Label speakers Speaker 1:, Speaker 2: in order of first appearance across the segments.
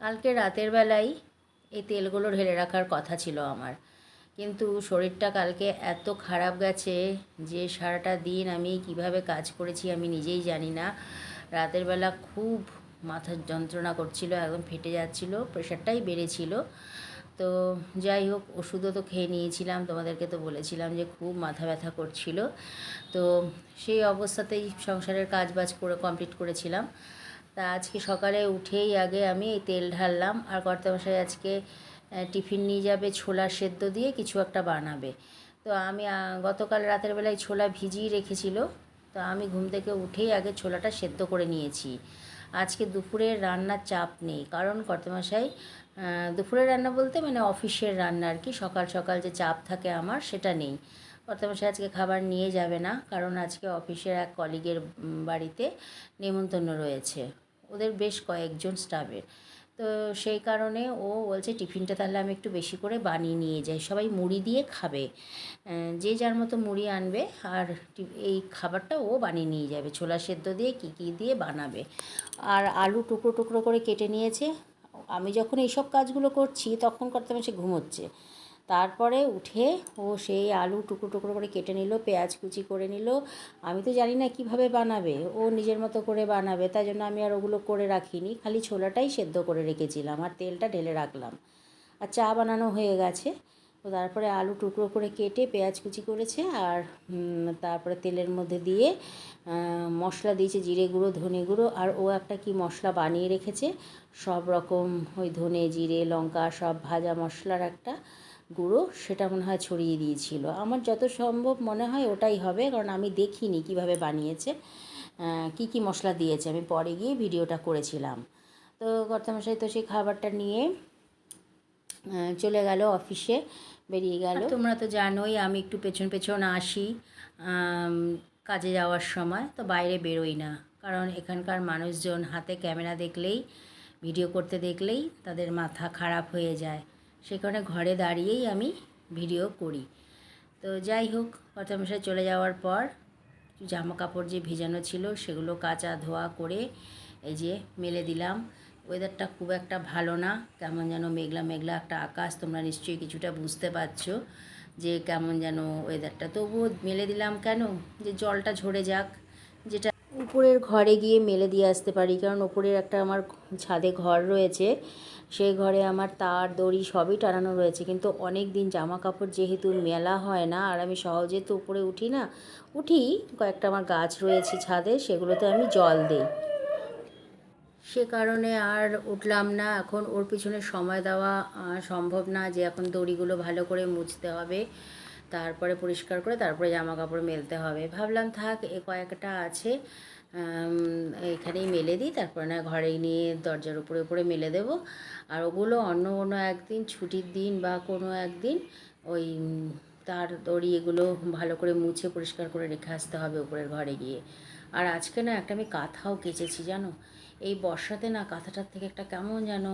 Speaker 1: কালকে রাতের বেলায় এই তেলগুলো ঢেলে রাখার কথা ছিল আমার। কিন্তু শরীরটা কালকে এত খারাপ গেছে যে সারাটা দিন আমি কীভাবে কাজ করেছি আমি নিজেই জানি না। রাতের বেলা খুব মাথার যন্ত্রণা করছিল, একদম ফেটে যাচ্ছিল, প্রেশারটাই বেড়েছিল। তো যাই হোক, ওষুধও তো খেয়ে নিয়েছিলাম, তোমাদেরকে তো বলেছিলাম যে খুব মাথা ব্যথা করছিল। তো সেই অবস্থাতেই সংসারের কাজ বাজ করে কমপ্লিট করেছিলাম। তা আজকে সকালে উঠেই আগে আমি তেল ঢাললাম। আর কর্তামশাই আজকে টিফিন নিয়ে যাবে ছোলা সেদ্ধ দিয়ে কিছু একটা বানাবে। তো আমি গতকাল রাতের বেলায় ছোলা ভিজিয়ে রেখেছিল। তো আমি ঘুম থেকে উঠেই আগে ছোলাটা সেদ্ধ করে নিয়েছি। আজকে দুপুরে রান্নার চাপ নেই। কারণ কর্তামশাই আহ, দুপুরের রান্না বলতে মানে অফিসের রান্না আর কি। সকাল সকাল যে চাপ থাকে আমার সেটা নেই। কর্তামশাই আজকে খাবার নিয়ে যাবে না। কারণ আজকে অফিসের এক কলিগের বাড়িতে নেমন্তন্ন রয়েছে। ওদের বেশ কয়েকজন স্টাফের। তো সেই কারণে ও বলছে, টিফিনটা তাহলে আমি একটু বেশি করে বানিয়ে নিয়ে যাই। সবাই মুড়ি দিয়ে খাবে। যে যার মতো মুড়ি আনবে আর এই খাবারটা ও বানিয়ে নিয়ে যাবে। ছোলা সেদ্ধ দিয়ে কী কী দিয়ে বানাবে। আর আলু টুকরো টুকরো করে কেটে নিয়েছে। আমি যখন এইসব কাজগুলো করছি তখন করতে সে ঘুমোচ্ছে। তারপরে উঠে ও সেই আলু টুকরো টুকরো করে কেটে নিল, পেঁয়াজ কুচি করে নিল। আমি তো জানি না কীভাবে বানাবে, ও নিজের মতো করে বানাবে, তাই জন্য আমি আর ওগুলো করে রাখিনি। খালি ছোলাটাই সেদ্ধ করে রেখেছিলাম আর তেলটা ঢেলে রাখলাম। আর চা বানানো হয়ে গেছে। তো তারপরে আলু টুকরো করে কেটে পেঁয়াজ কুচি করেছে আর তারপরে তেলের মধ্যে দিয়ে মশলা দিয়েছে জিরে গুঁড়ো, ধনে গুঁড়ো। আর ও একটা কি মশলা বানিয়ে রেখেছে, সব রকম ওই ধনে, জিরে, লঙ্কা, সব ভাজা মশলার একটা। গুঁড়ো সেটা মনে হয় ছড়িয়ে দিয়েছিল। আমার যত সম্ভব মনে হয় ওটাই হবে, কারণ আমি দেখিনি কীভাবে বানিয়েছে কি কি মশলা দিয়েছে। আমি পরে গিয়ে ভিডিওটা করেছিলাম। তো কর্তামশাই, তো সেই খাবারটা নিয়ে চলে গেল অফিসে, বেরিয়ে গেল। তোমরা তো জানোই, আমি একটু পেছন পেছন আসি কাজে যাওয়ার সময়, তো বাইরে বেরোই না। কারণ এখানকার মানুষজন হাতে ক্যামেরা দেখলেই, ভিডিও করতে দেখলেই তাদের মাথা খারাপ হয়ে যায়। সে কারণে ঘরে দাঁড়িয়েই আমি ভিডিও করি। তো যাই হোক, কর্তামশাই চলে যাওয়ার পর জামা কাপড় যে ভেজানো ছিল সেগুলো কাচা ধোয়া করে এই যে মেলে দিলাম। ওয়েদারটা খুব একটা ভালো না, কেমন যেন মেঘলা মেঘলা একটা আকাশ, তোমরা নিশ্চয়ই কিছুটা বুঝতে পারছ যে কেমন যেন ওয়েদারটা তবুও মেলে দিলাম কেন? যে জলটা ঝরে যাক, যেটা উপরের ঘরে গিয়ে মেলে দিয়ে আসতে পারি। কারণ উপরের একটা আমার ছাদে ঘর রয়েছে, সেই ঘরে আমার তার, দড়ি সবই টানানো রয়েছে। কিন্তু অনেক দিন জামা কাপড় যেহেতু মেলা হয় না, আর আমি সহজে তো উপরে উঠি না, উঠি। কয়েকটা আমার গাছ রয়েছে ছাদে, সেগুলোতে আমি জল দিই। সে কারণে আর উঠলাম না। এখন ওর পিছনে সময় দেওয়া সম্ভব না যে এখন দড়িগুলো ভালো করে মুছতে হবে। তারপরে পরিষ্কার করে তারপরে জামা কাপড় মেলতে হবে। ভাবলাম থাক, এ কয়েকটা আছে এখানেই মেলে দিই, তারপরে না ঘরে নিয়ে দরজার উপরে উপরে মেলে দেবো। আর ওগুলো অন্য কোনো একদিন, ছুটির দিন বা কোনো একদিন ওই, তার দড়ি এগুলো ভালো করে মুছে পরিষ্কার করে রেখে আসতে হবে উপরের ঘরে গিয়ে। আর আজকে না একটা আমি কাঁথাও কেচেছি, জানো? এই বর্ষাতে না কাঁথাটার থেকে একটা কেমন যেন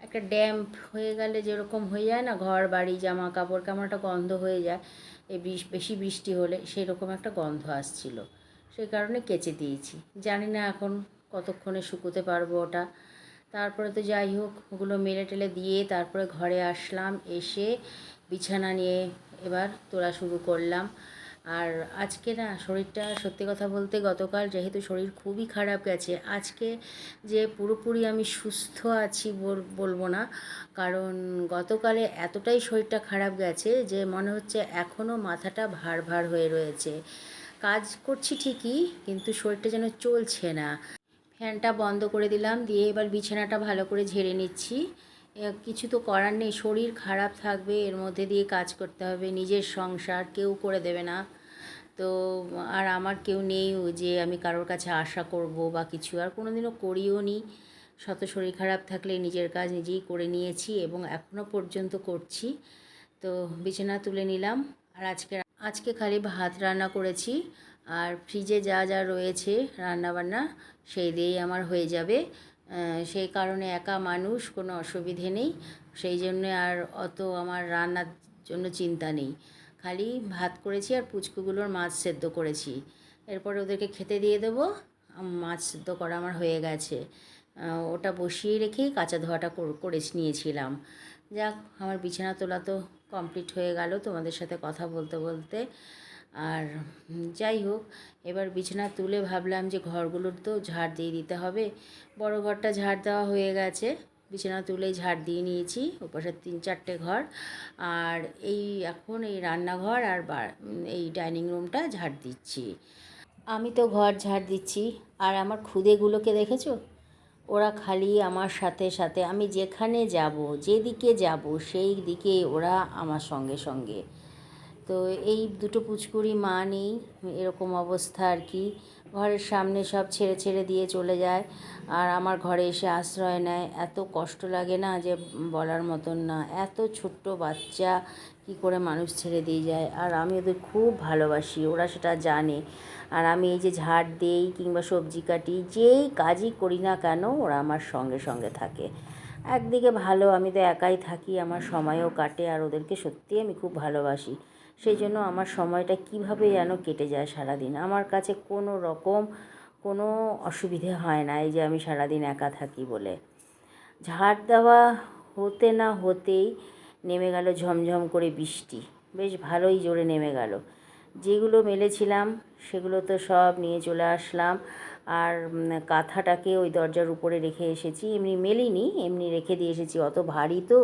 Speaker 1: একটা ড্যাম্প হয়ে গেলে যেরকম হয়ে যায় না, ঘর, বাড়ি জামা কাপড় কেমন একটা গন্ধ হয়ে যায়, এই বিষ- বেশি বৃষ্টি হলে সেই রকম একটা গন্ধ আসছিল। সেই কারণে কেচে দিয়েছি। জানি না এখন কতক্ষণে শুকোতে পারব ওটা। তারপরে তো যাই হোক, ওগুলো মেলে টেলে দিয়ে তারপরে ঘরে আসলাম, এসে বিছানা নিয়ে এবার তোলা শুরু করলাম। আর আজকে না শরীরটা সত্যি কথা বলতে গতকাল যেহেতু শরীর খুবই খারাপ গেছে, আজকে যে পুরোপুরি আমি সুস্থ আছি বল- বলব না। কারণ গতকালে এতটাই শরীরটা খারাপ গেছে যে মনে হচ্ছে এখনও মাথাটা ভার ভার হয়ে রয়েছে। কাজ করছি ঠিকই, কিন্তু শরীরটা যেন চলছে না। ফ্যানটা বন্ধ করে দিলাম, দিয়ে এবার বিছানাটা ভালো করে ঝেড়ে নিচ্ছি। কিছু তো করার নেই, শরীর খারাপ থাকবে, এর মধ্যে দিয়ে কাজ করতে হবে, নিজের সংসার কেউ করে দেবে না। তো আর আমার কেউ নেই যে আমি কারোর কাছে আশা করব বা কিছু। আর কোনো দিনও করিও নি। শত শরীর খারাপ থাকলে নিজের কাজ নিজেই করে নিয়েছি এবং এখনও পর্যন্ত করছি। তো বিছানা তুলে নিলাম। আর আজকে আজকে খালি ভাত রান্না করেছি। আর ফ্রিজে যা যা রয়েছে রান্নাবান্না সেই দিয়েই আমার হয়ে যাবে। সেই কারণে একা মানুষ, কোনো অসুবিধে নেই। সেই জন্য আর অত আমার রান্নার জন্য চিন্তা নেই। খালি ভাত করেছি আর পুচকুগুলোর মাছ সেদ্ধ করেছি। এরপরে ওদেরকে খেতে দিয়ে দেবো। মাছ সেদ্ধ করা আমার হয়ে গেছে। ওটা বসিয়ে রেখেই কাঁচা ধোয়াটা করে নিয়েছিলাম। যাক, আমার বিছানা তোলা তো কমপ্লিট হয়ে গেল তোমাদের সাথে কথা বলতে বলতে। আর যাই হোক, এবার বিছানা তুলে ভাবলাম যে ঘরগুলোর তো ঝাড় দিয়ে দিতে হবে। বড় ঘরটা ঝাড় দেওয়া হয়ে গেছে। বিছানা তুলে ঝাড় দিয়ে নিয়েছি, ওপাশে তিন চারটে ঘর। আর এই এখন এই রান্নাঘর আর এই ডাইনিং রুমটা ঝাড় দিচ্ছি। আমি তো ঘর ঝাড় দিচ্ছি, আর আমার খুদেগুলোকে দেখেছ? ওরা খালি আমার সাথে সাথে, আমি যেখানে যাব, যেদিকে যাব, সেই দিকে ওরা আমার সঙ্গে সঙ্গে। তো এই দুটো পুচকুরি মা নেই, এরকম অবস্থা আর কি। ঘরের সামনে সব ছেড়ে ছেড়ে দিয়ে চলে যায়। আর আমার ঘরে এসে আশ্রয় নেয়। এত কষ্ট লাগে না যে বলার মতন না। এত ছোট্ট বাচ্চা, কি করে মানুষ ছেড়ে দিয়ে যায়? আর আমি ওদের খুব ভালোবাসি, ওরা সেটা জানে। আর আমি এই যে ঝাড় দেই কিংবা সবজি কাটি, যেই কাজই করি না কেন, ওরা আমার সঙ্গে সঙ্গে থাকে। একদিকে ভালো, আমি তো একাই থাকি, আমার সময়ও কাটে। আর ওদেরকে সত্যি আমি খুব ভালোবাসি। সেই জন্য আমার সময়টা কীভাবে যেন কেটে যায় সারাদিন। আমার কাছে কোনো রকম কোনো অসুবিধে হয় না এই যে আমি সারাদিন একা থাকি বলে। ঝাড় দেওয়া হতে না হতেই নেমে গেল ঝমঝম করে বৃষ্টি। বেশ ভালোই জোরে নেমে গেল। যেগুলো মেলেছিলাম সেগুলো তো সব নিয়ে চলে আসলাম। আর কাঁথাটাকে ওই দরজার উপরে রেখে এসেছি। এমনি মেলিনি, এমনি রেখে দিয়ে এসেছি। অত ভারী তো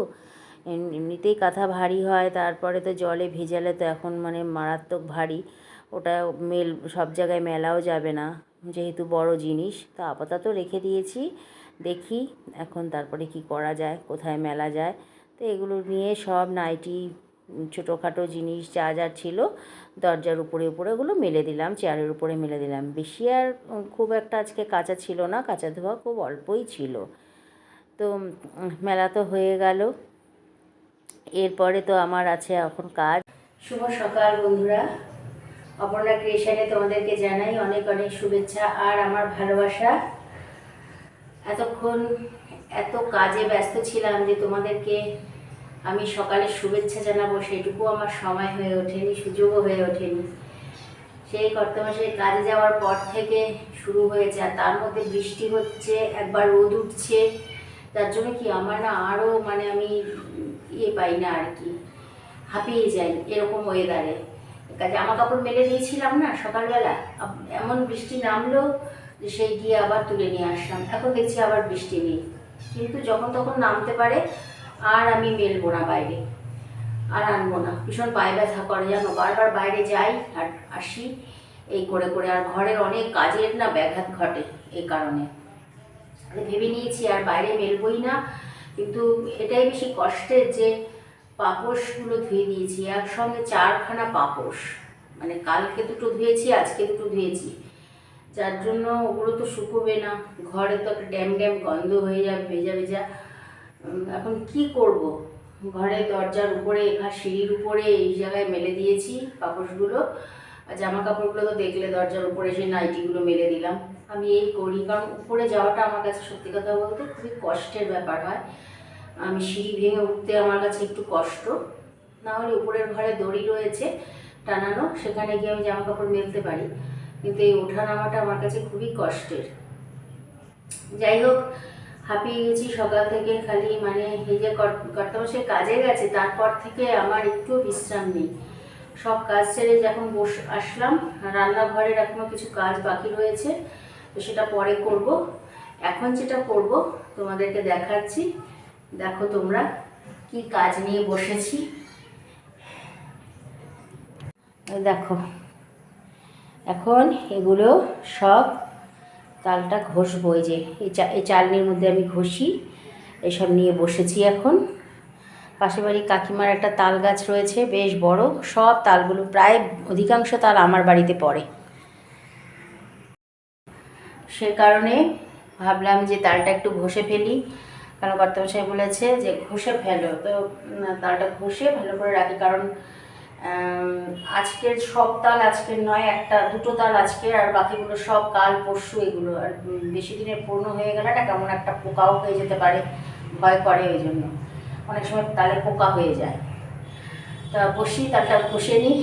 Speaker 1: এমনিতেই কাঁথা ভারী হয়, তারপরে তো জলে ভেজালে তো এখন মানে মারাত্মক ভারী। ওটা মেল, সব জায়গায় মেলাও যাবে না, যেহেতু বড় জিনিস। তো আপাতত রেখে দিয়েছি, দেখি এখন তারপরে কি করা যায়, কোথায় মেলা যায়। তো এগুলো নিয়ে সব নাইটি, ছোটোখাটো জিনিস যা যা ছিল, দরজার উপরে উপরে ওগুলো মেলে দিলাম, চেয়ারের উপরে মেলে দিলাম। বেশি আর খুব একটা আজকে কাঁচা ছিল না, কাঁচা ধোয়া খুব অল্পই ছিল। তো মেলা তো হয়ে গেল। এরপরে তো আমার আছে এখন কাজ। শুভ সকাল বন্ধুরা। অপর্ণা ক্রিয়েশনে তোমাদেরকে জানাই অনেক অনেক শুভেচ্ছা আর আমার ভালোবাসা। এতক্ষণ এত কাজে ব্যস্ত ছিলাম যে তোমাদেরকে আমি সকালে শুভেচ্ছা জানাব, সেটুকু আমার সময় হয়ে ওঠেনি, সুযোগও হয়ে ওঠেনি। সেই কর্তমাসের কাজে যাওয়ার পর থেকে শুরু হয়েছে, আর তার মধ্যে বৃষ্টি হচ্ছে, একবার রোদ উঠছে। তার জন্য কি আমার না আরও মানে আমি ইয়ে পাই না আর কি। হাঁপিয়ে যাই এরকম ওয়েদারে জামা কাপড় মেলে দিয়েছিলাম না সকালবেলা এমন বৃষ্টি নামলো যে সেই গিয়ে আবার তুলে নিয়ে আসলাম। এখন দেখছি আবার বৃষ্টি নেই। কিন্তু যখন তখন নামতে পারে, আর আমি মেলবো না বাইরে। আর আনব না। ভীষণ পায়ে ব্যথা করে জানো? বারবার বাইরে যাই আর আসি। এই করে করে। আর ঘরের অনেক কাজের না ব্যাঘাত ঘটে এই কারণে। ভেবে নিয়েছি আর বাইরে মেলবই না। কিন্তু এটাই বেশি কষ্টের যে পাপোশগুলো ধুয়ে দিয়েছি, একসঙ্গে চারখানা পাপোশ। মানে কালকে দুটো ধুয়েছি, আজকে দুটো ধুয়েছি। যার জন্য ওগুলো তো শুকোবে না, ঘরে তো একটা ড্যাম ড্যাম গন্ধ হয়ে যাবে, ভেজা ভেজা। এখন কি করব? ঘরে দরজার উপরে এখানে সিঁড়ির উপরে এই জায়গায় মেলে দিয়েছি পাপোশগুলো। আর জামা কাপড়গুলো তো দেখলে দরজার উপরে সেই নাইটিগুলো মেলে দিলাম। আমি এই করি, কারণ উপরে যাওয়াটা আমার কাছে সত্যি কথা বলতে খুবই কষ্টের ব্যাপার হয়। আমি সিঁড়ি ভেঙে উঠতে আমার কাছে একটু কষ্ট। না হলে উপরের ঘরে দড়ি রয়েছে টানানো, সেখানে গিয়ে আমি জামা কাপড় মেলতে পারি। কিন্তু এই ওঠা নামাটা আমার কাছে খুবই কষ্টের। যাই হোক, হাঁপিয়ে গেছি সকাল থেকে খালি মানে এই যে কর্তমাসে কাজে গেছে, তারপর থেকে আমার একটু বিশ্রাম নেই। সব কাজ ছেড়ে যখন বস, আসলাম। রান্নাঘরের এখনও কিছু কাজ বাকি রয়েছে, তো সেটা পরে করব। এখন যেটা করব, তোমাদেরকে দেখাচ্ছি। দেখো তোমরা কি কাজ নিয়ে বসেছি। দেখো, এখন এগুলো সব তালটা ঘষবো। এই যে এই চালনির মধ্যে আমি ঘষি, এসব নিয়ে বসেছি এখন। পাশে বাড়ি কাকিমার একটা তাল গাছ রয়েছে, বেশ বড়। সব তালগুলো প্রায় অধিকাংশ তাল আমার বাড়িতে পড়ে। সে কারণে ভাবলাম যে তালটা একটু ঘষে ফেলি। কারণ কর্তমশাই বলেছে যে ঘষে ফেলো। তো তালটা ঘষে ভালো করে রাখি। কারণ আজকের সব তাল আজকের নয়, একটা, দুটো তাল আজকের আর বাকিগুলো সব কাল পরশু এগুলো। আর বেশি দিনের পূর্ণ হয়ে গেলে না কেমন একটা পোকাও হয়ে যেতে পারে, ভয় করে ওই জন্য। অনেক সময় তালে পোকা হয়ে যায়। তা বসি, তালটা ঘষে নিই।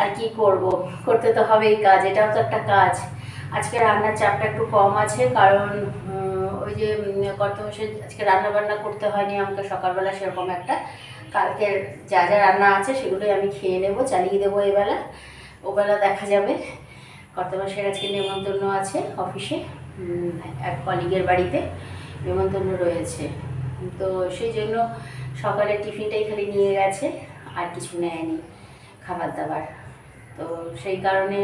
Speaker 1: আর কি করব? করতে তো হবেই কাজ, এটাও তো একটা কাজ। আজকে রান্নার চাপটা একটু কম আছে, কারণ ওই যে কর্তমশে আজকে রান্না বান্না করতে হয়নি, আমাকে সকালবেলা সেরকম একটা। কালকের যা যা রান্না আছে, সেগুলোই আমি খেয়ে নেব, চালিয়ে দেবো এবেলা। ওবেলা দেখা যাবে। কর্তমাসের আজকে নেমন্তন্ন আছে অফিসে এক কলিগের বাড়িতে। নেমন্তন্ন রয়েছে। তো সেই জন্য সকালে টিফিনটাই খালি নিয়ে গেছে, আর কিছু নেয়নি খাবার দাবার। তো সেই কারণে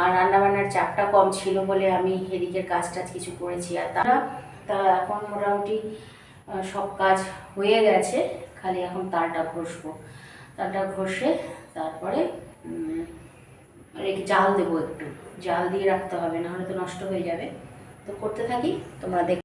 Speaker 1: আর রান্নাবান্নার চাপটা কম ছিল বলে আমি এদিকের কাজ টাজ কিছু করেছি আর তারা তা এখন মোটামুটি সব কাজ হয়ে গেছে, খালি এখন তারটা ঘষবো। তারটা ঘষে তারপরে জাল দেবো একটু। জাল দিয়ে রাখতে হবে, নাহলে তো নষ্ট হয়ে যাবে। তো করতে থাকি, তোমরা দেখ।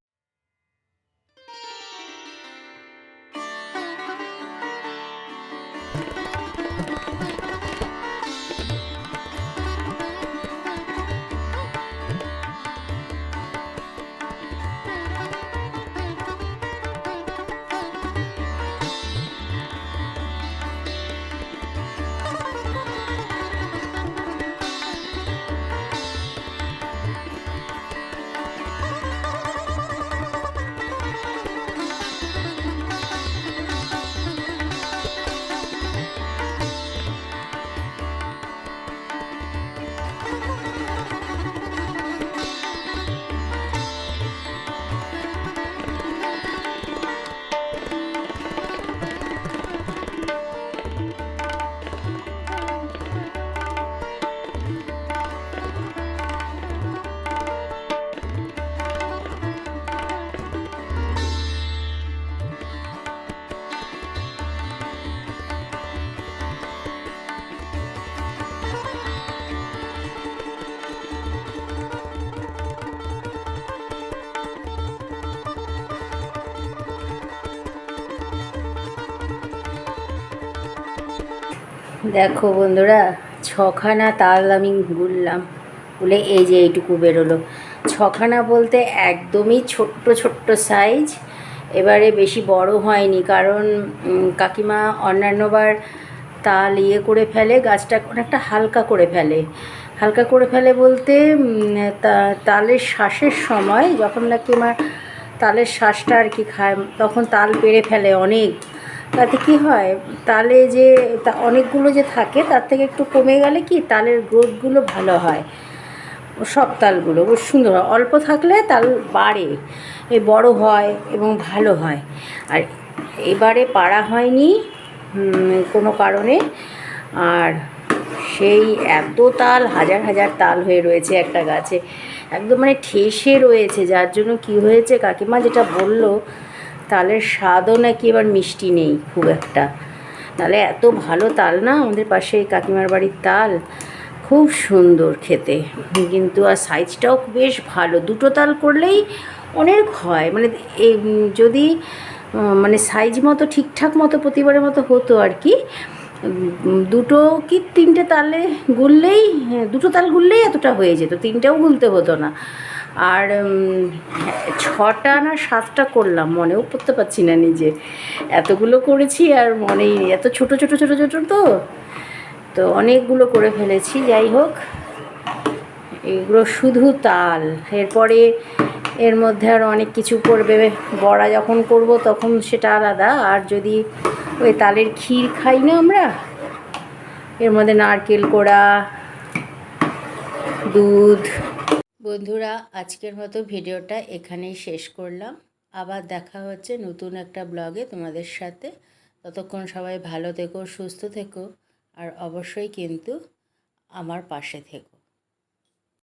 Speaker 1: দেখো বন্ধুরা, ছখানা তাল আমি গুললাম গুলে এই যে এইটুকু বেরোলো। ছখানা বলতে একদমই ছোট্ট ছোট্ট সাইজ এবারে বেশি বড় হয়নি, কারণ কাকিমা অন্যান্যবার তাল ইয়ে করে ফেলে, গাছটা অনেকটা হালকা করে ফেলে। হালকা করে ফেলে বলতে তালের শ্বাসের সময় যখন নাকি আমার তালের শ্বাসটা আর কি খায়, তখন তাল পেরে ফেলে অনেক। তাতে কি হয়? তালে যে তা অনেকগুলো যে থাকে, তার থেকে একটু কমে গেলে কি তালের গ্রোথগুলো ভালো হয়। সব তালগুলো সুন্দর হয়। অল্প থাকলে তাল বাড়ে, এ বড় হয় এবং ভালো হয়। আর এবারে পাড়া হয়নি কোনো কারণে। আর সেই এত তাল, হাজার হাজার তাল হয়ে রয়েছে একটা গাছে। একদম মানে ঠেসে রয়েছে, যার জন্য কি হয়েছে কাকিমা যেটা বলল তালের স্বাদও নাকি এবার মিষ্টি নেই খুব একটা। তাহলে এত ভালো তাল না, আমাদের পাশে কাকিমার বাড়ির তাল। খুব সুন্দর খেতে। কিন্তু আর সাইজটাও বেশ ভালো। দুটো তাল করলেই অনেক হয়। মানে এই যদি মানে সাইজ মতো, ঠিকঠাক মতো, প্রতিবারের মতো হতো আর কি, দুটো কি তিনটে তালে গুললেই, দুটো তাল গুললেই এতটা হয়ে যেত। তিনটেও গুলতে হতো না। আর ছটা না সাতটা করলাম মনেও করতে পারছি না নিজে। এতগুলো করেছি আর মনেই এত ছোট ছোট ছোট ছোট তো। তো অনেকগুলো করে ফেলেছি, যাই হোক। এগুলো শুধু তাল। এরপরে এর মধ্যে আর অনেক কিছু পড়বে বড়া যখন করব তখন সেটা আলাদা। আর যদি ওই তালের ক্ষীর খাই না আমরা, এর মধ্যে নারকেল কোড়া, দুধ বন্ধুরা, আজকের মতো ভিডিওটা এখানেই শেষ করলাম। আবার দেখা হচ্ছে নতুন একটা ব্লগে তোমাদের সাথে। ততক্ষণ সবাই ভালো থেকো, সুস্থ থেকো, আর অবশ্যই কিন্তু আমার পাশে থেকো।